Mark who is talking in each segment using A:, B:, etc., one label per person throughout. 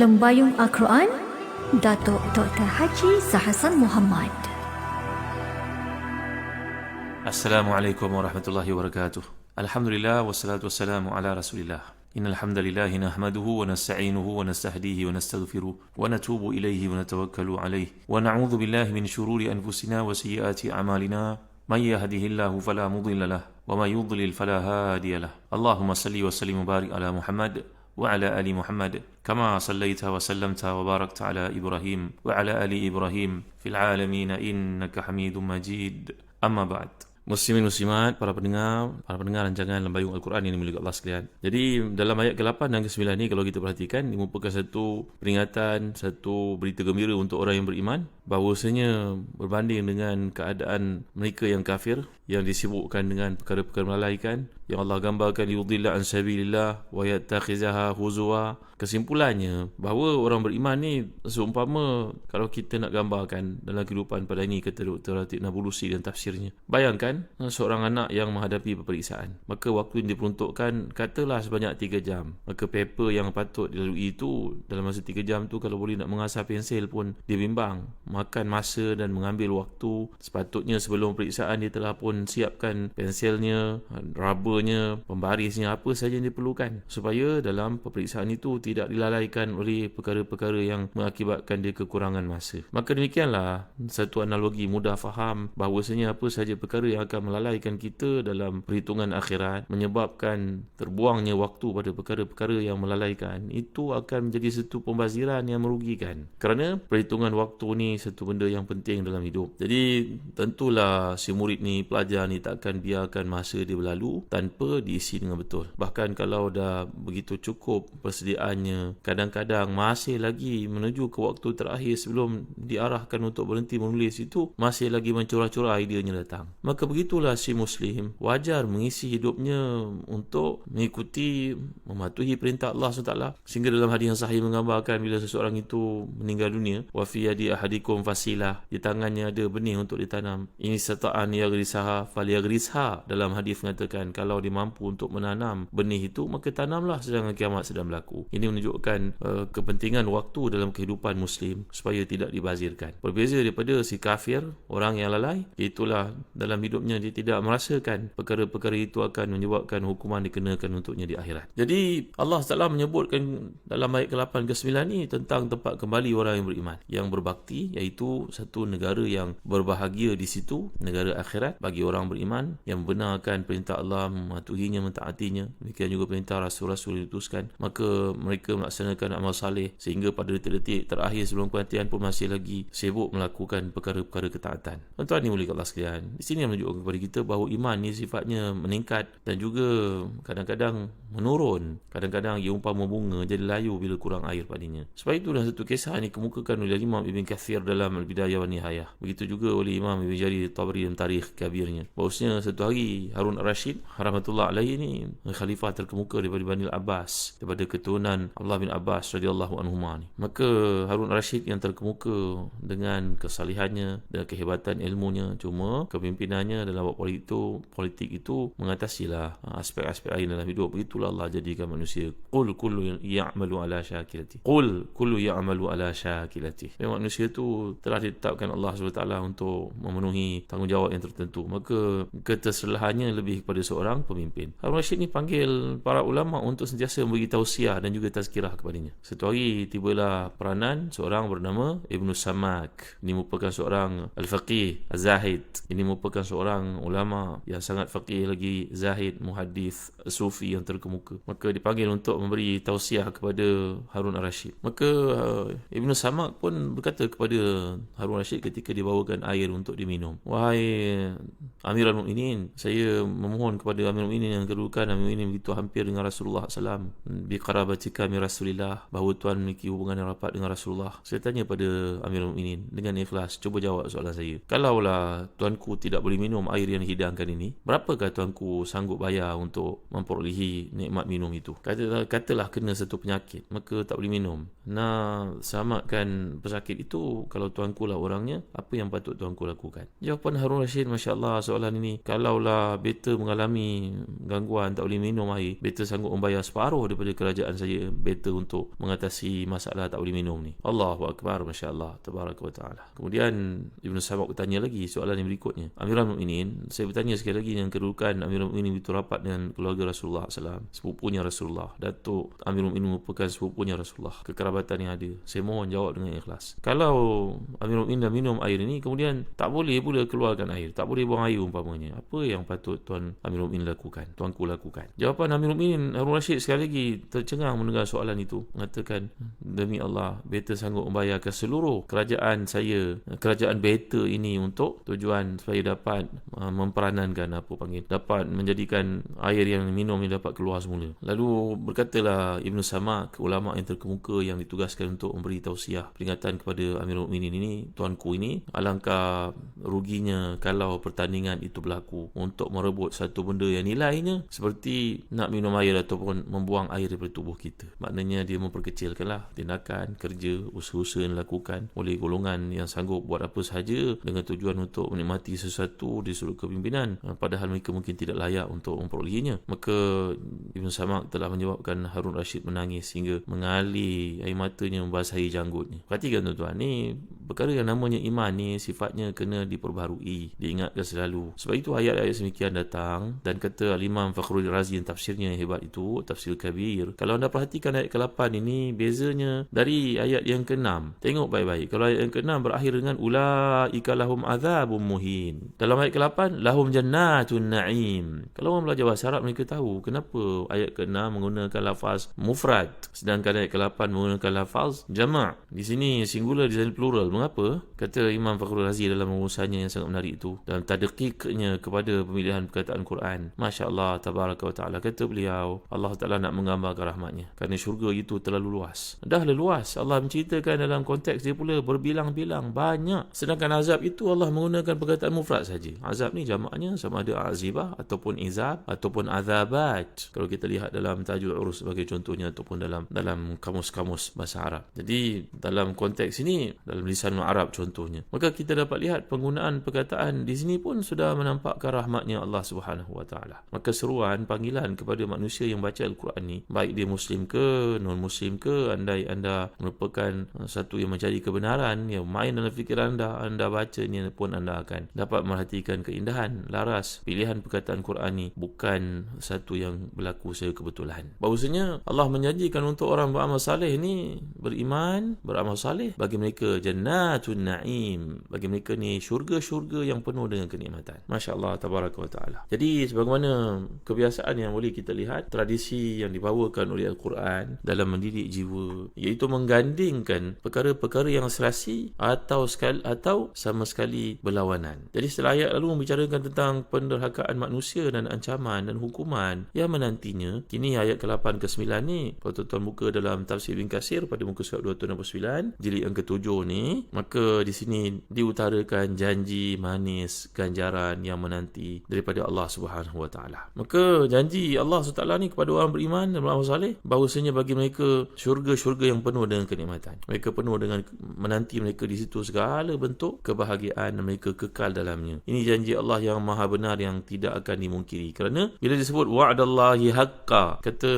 A: Lembayung Al-Quran Datuk Dr. Haji Zahasan Muhammad
B: السلام عليكم ورحمة الله وبركاته. الحمد لله والصلاة والسلام على رسول الله. إن الحمد لله نحمده ونستعينه ونستهديه ونستغفره ونتوب إليه ونتوكل عليه. ونعوذ بالله من شرور أنفسنا وسيئات أعمالنا. من يهده الله فلا مضل له ومن يضلل فلا هادي له. اللهم صل وسلم وبارك على محمد wa barik ala Muhammad وعلى ال محمد كما صليت وسلمت وباركت على ابراهيم وعلى ال ابراهيم في العالمين انك حميد مجيد اما بعد Muslimin muslimat, para pendengar, para pendengar rancangan Lembayung Al-Quran yang dimiliki Allah sekalian. Jadi dalam ayat ke-8 dan ke-9 ni kalau kita perhatikan ini merupakan satu peringatan, satu berita gembira untuk orang yang beriman bahawasanya berbanding dengan keadaan mereka yang kafir yang disibukkan dengan perkara-perkara melalaikan yang Allah gambarkan yudilla an sabilillah wa yattakhizaha huzwa. Kesimpulannya bahawa orang beriman ni seumpama kalau kita nak gambarkan dalam kehidupan pada ini kata Dr. Ratik Nabulusi dan tafsirnya. Bayangkan seorang anak yang menghadapi peperiksaan. Maka waktu yang diperuntukkan katalah sebanyak 3 jam. Maka paper yang patut dilalui itu dalam masa 3 jam tu kalau boleh nak mengasah pensel pun dia bimbang makan masa dan mengambil waktu. Sepatutnya sebelum peperiksaan dia telah pun siapkan pensilnya rubber contohnya pembarisnya apa saja yang diperlukan supaya dalam peperiksaan itu tidak dilalaikan oleh perkara-perkara yang mengakibatkan dia kekurangan masa. Maka demikianlah satu analogi mudah faham bahawasanya apa saja perkara yang akan melalaikan kita dalam perhitungan akhirat menyebabkan terbuangnya waktu pada perkara-perkara yang melalaikan itu akan menjadi satu pembaziran yang merugikan. Kerana perhitungan waktu ni satu benda yang penting dalam hidup. Jadi tentulah si murid ni pelajar ni takkan biarkan masa dia berlalu tanpa tanpa diisi dengan betul. Bahkan kalau dah begitu cukup persediaannya, kadang-kadang masih lagi menuju ke waktu terakhir sebelum diarahkan untuk berhenti menulis itu, masih lagi mencurah-curah ideanya datang. Maka begitulah si Muslim wajar mengisi hidupnya untuk mengikuti, mematuhi perintah Allah SWT. Sehingga dalam hadis yang sahih menggambarkan bila seseorang itu meninggal dunia, wafiyadi ahadikum fasilah, di tangannya ada benih untuk ditanam. Ini sataan yagrisaha, faliyagrisha dalam hadis mengatakan, kalau dia mampu untuk menanam benih itu maka tanamlah sedangkan kiamat sedang berlaku. Ini menunjukkan uh, kepentingan waktu dalam kehidupan muslim supaya tidak dibazirkan. Berbeza daripada si kafir orang yang lalai itulah dalam hidupnya dia tidak merasakan perkara-perkara itu akan menyebabkan hukuman dikenakan untuknya di akhirat. Jadi Allah Taala menyebutkan dalam ayat ke-8 ke-9 ni tentang tempat kembali orang yang beriman yang berbakti iaitu satu negara yang berbahagia di situ negara akhirat bagi orang beriman yang membenarkan perintah Allah mematuhinya, mentaatinya. Demikian juga perintah rasul-rasul diutuskan. Maka mereka melaksanakan amal saleh sehingga pada detik-detik terakhir sebelum kematian pun masih lagi sibuk melakukan perkara-perkara ketaatan. Tuan-tuan ni boleh Allah sekalian. Di sini menunjukkan kepada kita bahawa iman ni sifatnya meningkat dan juga kadang-kadang menurun. Kadang-kadang ia umpama bunga jadi layu bila kurang air padanya. Sebab itu dalam satu kisah ini kemukakan oleh Imam Ibn Kathir dalam Al-Bidayah wa Nihayah. Begitu juga oleh Imam Ibn Jari Tabari dan Tarikh Kabirnya. Bahawasanya satu hari Harun Ar-Rashid rahmatullah alaihi ni khalifah terkemuka daripada Bani Abbas daripada keturunan Abdullah bin Abbas radhiyallahu anhu ni. Maka Harun Rashid yang terkemuka dengan kesalihannya dan kehebatan ilmunya cuma kepimimpinannya dalam buat politik itu politik itu mengatasilah aspek-aspek lain dalam hidup. Begitulah Allah jadikan manusia. Qul kullu ya'malu ala syakilati. Qul kullu ya'malu ala syakilati. Memang manusia itu telah ditetapkan Allah SWT untuk memenuhi tanggungjawab yang tertentu. Maka keterselahannya lebih kepada seorang pemimpin. Harun Rashid ni panggil para ulama untuk sentiasa memberi tausiah dan juga tazkirah kepadanya. Satu hari tibalah peranan seorang bernama Ibnu Samak. Ini merupakan seorang al-faqih, az-zahid. Ini merupakan seorang ulama yang sangat faqih lagi zahid, muhaddis, sufi yang terkemuka. Maka dipanggil untuk memberi tausiah kepada Harun Rashid. Maka uh, Ibnu Samak pun berkata kepada Harun Rashid ketika dibawakan air untuk diminum. Wahai Amirul Mukminin, saya memohon kepada Amir Mu'minin yang kedudukan Amir Mu'minin begitu hampir dengan Rasulullah SAW bi qarabatika mi Rasulillah bahawa Tuhan memiliki hubungan yang rapat dengan Rasulullah. Saya tanya pada Amir Mu'minin dengan ikhlas cuba jawab soalan saya. Kalaulah tuanku tidak boleh minum air yang dihidangkan ini berapakah tuanku sanggup bayar untuk memperolehi nikmat minum itu? Katalah, katalah kena satu penyakit maka tak boleh minum. Nak selamatkan pesakit itu kalau tuanku lah orangnya apa yang patut tuanku lakukan? Jawapan Harun Rashid Masya Allah soalan ini. Kalaulah beta mengalami gangguan tak boleh minum air, beta sanggup membayar separuh daripada kerajaan saya beta untuk mengatasi masalah tak boleh minum ni. Allahu akbar masya-Allah tabaraka wa taala. Kemudian Ibn Sabak bertanya lagi soalan yang berikutnya. Amirul Mukminin, saya bertanya sekali lagi yang kedudukan Amirul Mukminin itu rapat dengan keluarga Rasulullah SAW, sepupunya Rasulullah. Datuk Amirul Mukminin merupakan sepupunya Rasulullah. Kekerabatan yang ada. Saya mohon jawab dengan ikhlas. Kalau Amirul Mukminin dah minum air ini kemudian tak boleh pula keluarkan air tak boleh buang air umpamanya apa yang patut Tuan Amirul Mukminin lakukan tuanku lakukan. Jawapan Amirul Mukminin Harun Rashid sekali lagi tercengang mendengar soalan itu mengatakan demi Allah beta sanggup membayarkan seluruh kerajaan saya kerajaan beta ini untuk tujuan supaya dapat uh, memperanankan apa panggil dapat menjadikan air yang minum ini dapat keluar semula. Lalu berkatalah Ibnu Samak ulama yang terkemuka yang ditugaskan untuk memberi tausiah peringatan kepada Amirul Mukminin ini tuanku ini alangkah ruginya kalau pertandingan itu berlaku untuk merebut satu benda yang nilainya seperti nak minum air ataupun membuang air daripada tubuh kita. Maknanya dia memperkecilkanlah tindakan kerja usaha-usaha yang dilakukan oleh golongan yang sanggup buat apa sahaja dengan tujuan untuk menikmati sesuatu di sudut kepimpinan. Padahal mereka mungkin tidak layak untuk memperolehinya. Maka Ibn Samak telah menyebabkan Harun Rashid menangis hingga mengalir air matanya membasahi janggutnya. Perhatikan tuan-tuan ni perkara yang namanya iman ni sifatnya kena diperbaharui diingatkan selalu. Sebab itu ayat-ayat semikian datang dan kata Al-Imam Fakhrul Razi yang tafsirnya yang hebat itu tafsir kabir. Kalau anda perhatikan ayat ke-8 ini bezanya dari ayat yang ke-6 tengok baik-baik. Kalau ayat yang ke-6 berakhir dengan ulaika lahum azabun muhin. Dalam ayat ke-8 lahum jannatun na'im. Kalau orang belajar bahasa Arab mereka tahu kenapa ayat ke-6 menggunakan lafaz mufrad sedangkan ayat ke-8 menggunakan lafaz jama' di sini singular di sini plural. Mengapa? Kata Imam Fakhrul Razi dalam urusannya yang sangat menarik itu dalam tadqiqnya kepada pemilihan perkataan Quran Masya Allah Tabaraka wa Ta'ala. Kata beliau Allah Ta'ala nak menggambarkan rahmatnya. Kerana syurga itu terlalu luas. Dah luas Allah menceritakan dalam konteks dia pula berbilang-bilang banyak. Sedangkan azab itu Allah menggunakan perkataan mufrad saja azab ni jamaknya sama ada azibah ataupun izab ataupun azabat. Kalau kita lihat dalam tajul urus sebagai contohnya ataupun dalam dalam kamus-kamus bahasa Arab. Jadi dalam konteks ini dalam lisan Arab contohnya maka kita dapat lihat penggunaan perkataan di sini pun sudah menampakkan rahmatnya Allah Subhanahu wa taala maka seruan panggilan kepada manusia yang baca al-Quran ni baik dia muslim ke non muslim ke andai anda merupakan satu yang mencari kebenaran yang main dalam fikiran anda anda baca ni pun anda akan dapat merhatikan keindahan laras pilihan perkataan Quran ni bukan satu yang berlaku secara kebetulan. Bahawasanya Allah menjanjikan untuk orang beramal saleh ni beriman beramal saleh bagi mereka jannatun na'im bagi mereka ni syurga-syurga yang penuh dengan kenikmatan. masya-Allah tabaraka wa taala. Jadi sebagaimana kebiasaan yang boleh kita lihat tradisi yang dibawakan oleh al-Quran dalam mendidik jiwa iaitu menggandingkan perkara-perkara yang serasi atau sekali atau sama sekali berlawanan. Jadi setelah ayat lalu membicarakan tentang penderhakaan manusia dan ancaman dan hukuman yang menantinya kini ayat ke-8 ke-9 ni kalau tuan-tuan buka dalam tafsir Ibn Kasir pada muka surat 269 jilid yang ke-7 ni maka di sini diutarakan janji manis ganjaran yang menanti daripada Allah Subhanahu wa taala. Maka janji Allah SWT ni kepada orang beriman dan beramal saleh bahawasanya bagi mereka syurga-syurga yang penuh dengan kenikmatan. Mereka penuh dengan menanti mereka di situ segala bentuk kebahagiaan dan mereka kekal dalamnya. Ini janji Allah yang maha benar yang tidak akan dimungkiri. Kerana bila disebut wa'dallahi haqqa kata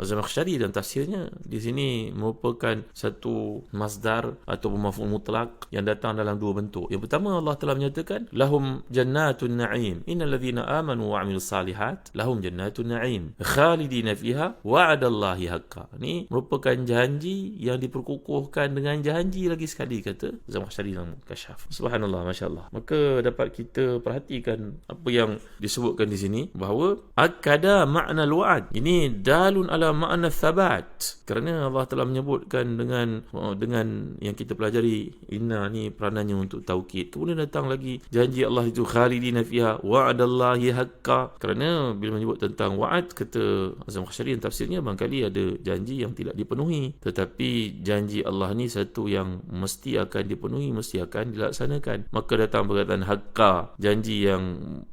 B: Zamakhsyari dan tafsirnya di sini merupakan satu masdar atau maf'ul mutlak yang datang dalam dua bentuk. Yang pertama Allah telah menyatakan lahum jannatun na'im. Innal ladzina amanu wa 'amilus salihat lahum jannatun na'im. Khalidina fiha wa'dallahi haqqa. Ni merupakan janji yang diperkukuhkan dengan janji lagi sekali kata Zamakhsyari dalam kasyaf. Subhanallah masyaallah. Maka dapat kita perhatikan apa yang disebutkan di sini bahawa akada makna wa'd ini dalun ala makna thabat. Kerana Allah telah menyebutkan dengan dengan yang kita pelajari inna ni peranannya untuk taukid. Kemudian datang lagi janji Allah itu khalidina fiha wa'dallahi haqqa kerana bila menyebut tentang wa'ad kata Azam Khashari yang tafsirnya barangkali ada janji yang tidak dipenuhi. Tetapi janji Allah ni satu yang mesti akan dipenuhi mesti akan dilaksanakan. Maka datang perkataan haqqa janji yang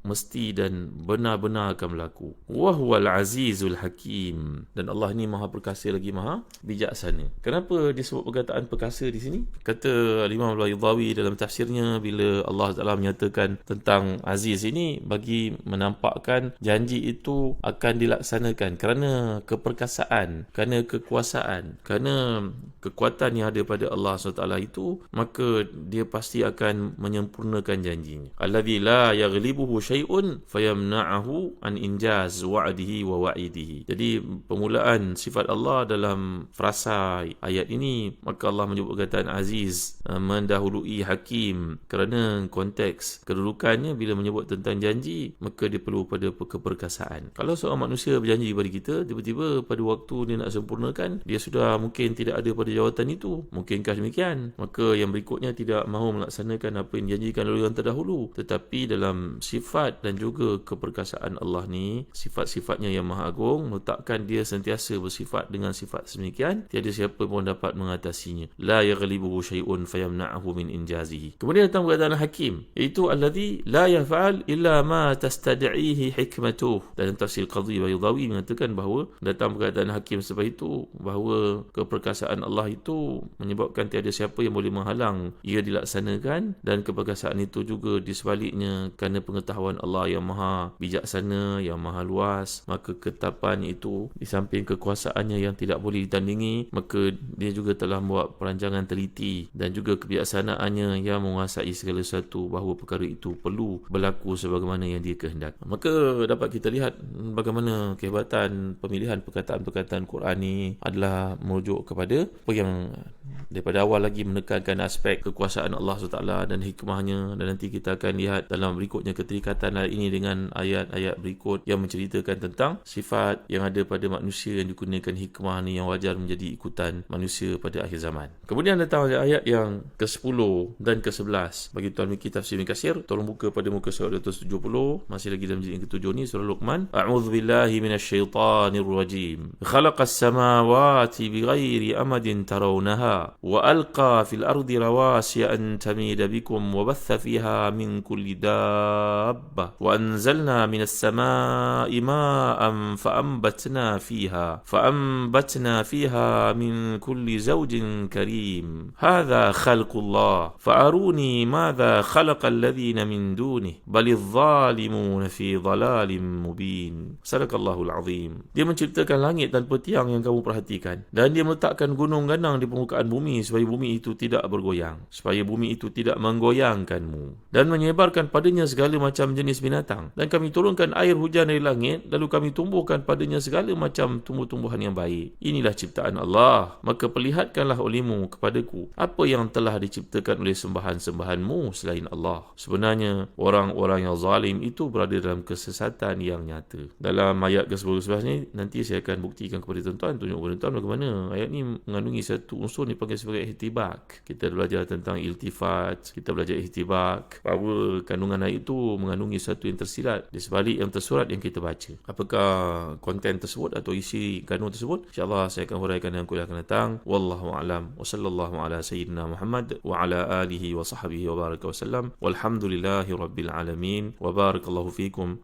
B: mesti dan benar-benar akan berlaku. Wahwal azizul hakim. Dan Allah ni maha perkasa lagi maha bijaksana. Kenapa disebut perkataan perkasa di sini? Kata Imam Al-Baydawi dalam tafsirnya bila Allah Taala menyatakan tentang aziz ini bagi menampakkan janji itu akan dilaksanakan kerana keperkasaan, kerana kekuasaan, kerana kekuatan yang ada pada Allah SWT itu maka dia pasti akan menyempurnakan janjinya. Alladzi la yaghlibuhu syai'un fayamna'ahu an injaz wa'dihi wa wa'idihi. Jadi permulaan sifat Allah dalam frasa ayat ini maka Allah menyebut perkataan aziz uh, mendahului hakim kerana konteks kedudukannya bila menyebut tentang janji maka dia perlu pada keperkasaan. Kalau seorang manusia berjanji kepada kita tiba-tiba pada waktu dia nak sempurnakan dia sudah mungkin tidak ada pada jawatan itu. Mungkinkah demikian? Maka yang berikutnya tidak mahu melaksanakan apa yang dijanjikan oleh yang terdahulu tetapi dalam sifat dan juga keperkasaan Allah ni sifat-sifatnya yang maha agung meletakkan dia sentiasa bersifat dengan sifat semikian tiada siapa pun dapat mengatasinya la yaghlibuhu syai'un fayamna'hu min injazihi kemudian datang perkataan hakim iaitu alladhi la yaf'al illa ma tastad'ihi hikmatuh dalam tafsir qadhi baydawi mengatakan bahawa datang perkataan hakim sebab itu bahawa keperkasaan Allah itu menyebabkan tiada siapa yang boleh menghalang. Ia dilaksanakan dan keperkasaan itu juga di sebaliknya kerana pengetahuan Allah yang maha bijaksana yang maha luas maka ketapan itu di samping kekuasaannya yang tidak boleh ditandingi maka dia juga telah membuat perancangan teliti dan juga kebiasaannya yang menguasai segala sesuatu bahawa perkara itu perlu berlaku sebagaimana yang dia kehendak maka dapat kita lihat bagaimana kehebatan pemilihan perkataan-perkataan Quran ini adalah merujuk kepada apa yang daripada awal lagi menekankan aspek kekuasaan Allah SWT dan hikmahnya. Dan nanti kita akan lihat dalam berikutnya keterikatan ayat ini dengan ayat-ayat berikut yang menceritakan tentang sifat yang ada pada manusia yang digunakan hikmah ni yang wajar menjadi ikutan manusia pada akhir zaman. Kemudian datang ayat yang ke-10 dan ke-11 bagi Tuan Miki Tafsir Ibn Kasir tolong buka pada muka surat 270 masih lagi dalam jilid ketujuh ketujuhnya surah Luqman. A'udzu billahi minasyaitonir rajim. Khalaqas samawati bighairi amadin tarawnaha wa alqa fil ardi rawasiya an tamida bikum wa batha fiha min kulli dabba wa anzalna minas samai ma'am Fa'ambatna fiha Fa'ambatna fiha min kulli zawjin كريم هذا khalqullah Fa'aruni فأروني ماذا خلق min dunih دونه بل الظالمون في ضلال dhalalim mubin. Sadaqallahul azim. Dia menciptakan langit tanpa tiang yang kamu perhatikan. Dan dia meletakkan gunung ganang di permukaan bumi supaya bumi itu tidak bergoyang. Supaya bumi itu tidak menggoyangkanmu. Dan menyebarkan padanya segala macam jenis binatang. Dan kami turunkan air hujan dari langit. Lalu kami tumbuhkan padanya segala macam tumbuh-tumbuhan yang baik. Inilah ciptaan Allah. Maka perlihatkanlah olehmu kepadaku. Apa yang telah diciptakan oleh sembahan-sembahanmu selain Allah. Sebenarnya, orang-orang yang zalim itu berada dalam kes kesesatan yang nyata dalam ayat ke-11 ni nanti saya akan buktikan kepada tuan-tuan tunjuk kepada tuan-tuan bagaimana ayat ni mengandungi satu unsur ni panggil sebagai ihtibak. Kita belajar tentang iltifat, kita belajar ihtibak. Bahawa kandungan ayat itu mengandungi satu yang tersirat di sebalik yang tersurat yang kita baca. Apakah konten tersebut atau isi kandungan tersebut? InsyaAllah saya akan huraikan yang kuliah akan datang. Wallahu a'lam. Wa sallallahu ala sayyidina Muhammad wa ala alihi wa sahbihi wa baraka wa sallam. Walhamdulillahi rabbil alamin. Wa barakallahu fikum.